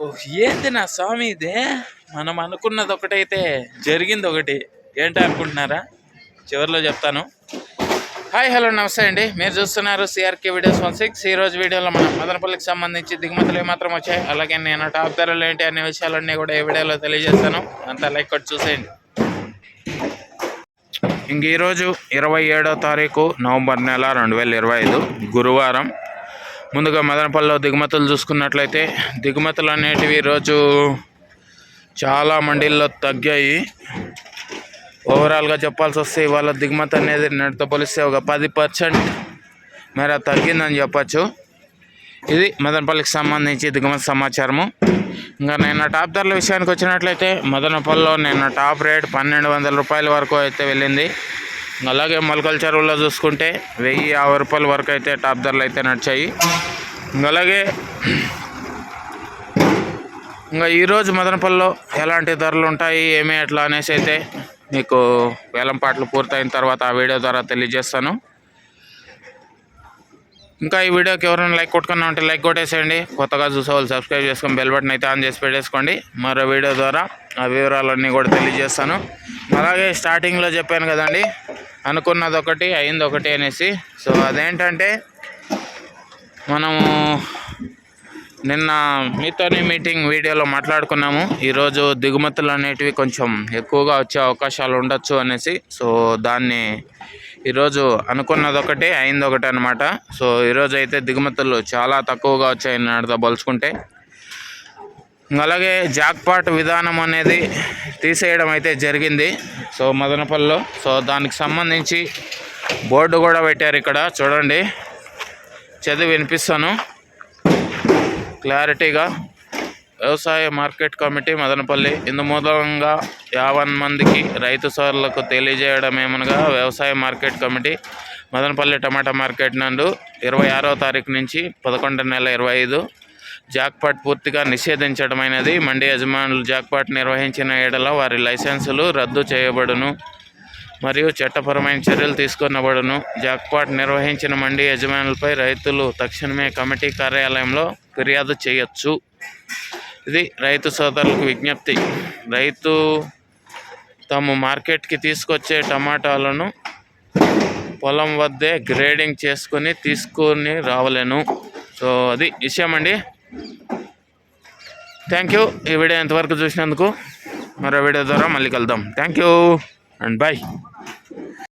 ఓహ్, ఏంది నా స్వామి ఇదే? మనం అనుకున్నది ఒకటైతే జరిగింది ఒకటి. ఏంటి అనుకుంటున్నారా? చివరిలో చెప్తాను. హాయ్ హలో నమస్తే అండి. మీరు చూస్తున్నారు సిఆర్కే వీడియోస్ వన్ సిక్స్ ఈ రోజు వీడియోలో మనం మదనపల్లికి సంబంధించి దిగుమతులు ఏమాత్రం వచ్చాయి? అలాగే నేను టాప్ ధరలు ఏంటి? అనే విషయాలన్నీ కూడా ఈ వీడియోలో తెలియజేస్తాను. అంతా లైక్ కొట్టి చూసేయండి. ఇంక ఈరోజు ఇరవై ఏడో తారీఖు నవంబర్ నెల రెండు వేల ఇరవై ఐదు గురువారం ముందుగా మదనపల్లిలో దిగుమతులు చూసుకున్నట్లయితే దిగుమతులు అనేటివి ఈరోజు చాలా మండీల్లో తగ్గాయి. ఓవరాల్గా చెప్పాల్సి వస్తే ఇవాళ దిగుమతి అనేది నేటితో పోలిస్తే ఒక పది పర్సెంట్ మేర తగ్గిందని చెప్పచ్చు. ఇది మదనపల్లికి సంబంధించి దిగుమతి సమాచారము. ఇంకా నిన్న టాప్ ధరల విషయానికి వచ్చినట్లయితే మదనపల్లిలో నిన్న టాప్ రేట్ పన్నెండు వందల రూపాయల వరకు అయితే వెళ్ళింది. అలాగే మొలకల చెరువులో చూసుకుంటే వెయ్యి యాభై రూపాయల వరకు అయితే టాప్ ధరలు అయితే నడిచాయి. అలాగే ఇంకా ఈరోజు మదనపల్లిలో ఎలాంటి ధరలు ఉంటాయి ఏమి ఎట్లా అనేసి అయితే మీకు వేలంపాట్లు పూర్తయిన తర్వాత ఆ వీడియో ద్వారా తెలియజేస్తాను. ఇంకా ఈ వీడియోకి ఎవరైనా లైక్ కొట్టుకున్నా ఉంటే లైక్ కొట్టేసేయండి. కొత్తగా చూసేవాళ్ళు సబ్స్క్రైబ్ చేసుకొని బెల్ బటన్ అయితే ఆన్ చేసి పెట్టేసుకోండి. మరో వీడియో ద్వారా ఆ వివరాలన్నీ కూడా తెలియజేస్తాను. అలాగే స్టార్టింగ్లో చెప్పాను కదండి అనుకున్నది ఒకటి అయింది ఒకటి అనేసి. సో అదేంటంటే మనము నిన్న మీతోనే మీటింగ్ వీడియోలో మాట్లాడుకున్నాము. ఈరోజు దిగుమతులు అనేటివి కొంచెం ఎక్కువగా వచ్చే అవకాశాలు ఉండొచ్చు అనేసి సో దాన్ని ఈరోజు అనుకున్నది ఒకటి అయింది ఒకటి అనమాట సో ఈరోజు అయితే దిగుమతులు చాలా తక్కువగా వచ్చాయి నాటితో పోల్చుకుంటే. అలాగే జాక్పాట్ విధానం అనేది తీసేయడం అయితే జరిగింది. సో మదనపల్లిలో సో దానికి సంబంధించి బోర్డు కూడా పెట్టారు ఇక్కడ చూడండి. చదివి వినిపిస్తాను. క్లారిటీగా వ్యవసాయ మార్కెట్ కమిటీ మదనపల్లి ఇందు మూలంగా యావన్ మందికి రైతు సోదరులకు తెలియజేయడం ఏమనగా వ్యవసాయ మార్కెట్ కమిటీ మదనపల్లి టమాటా మార్కెట్ నందు ఇరవై ఆరో తారీఖు నుంచి పదకొండు నెల ఇరవై ఐదు జాక్పాట్ పూర్తిగా నిషేధించడమైనది. మండి యజమానులు జాక్పాట్ నిర్వహించిన ఏడల వారి లైసెన్సులు రద్దు చేయబడును. మరియు చట్టపరమైన చర్యలు తీసుకునబడును. జాక్పాట్ నిర్వహించిన మండి యజమానులపై రైతులు తక్షణమే కమిటీ కార్యాలయంలో ఫిర్యాదు చేయొచ్చు. ఇది రైతు సోదరులకు విజ్ఞప్తి. రైతు తాము మార్కెట్కి తీసుకొచ్చే టమాటాలను పొలం వద్దే గ్రేడింగ్ చేసుకొని తీసుకొని రావలేను. సో అది విషయం అండి. Thank you. ఈ వీడియో ఎంతవరకు చూసినందుకు మరో వీడియో ద్వారా మళ్ళీ కలుద్దాం. Thank you. And bye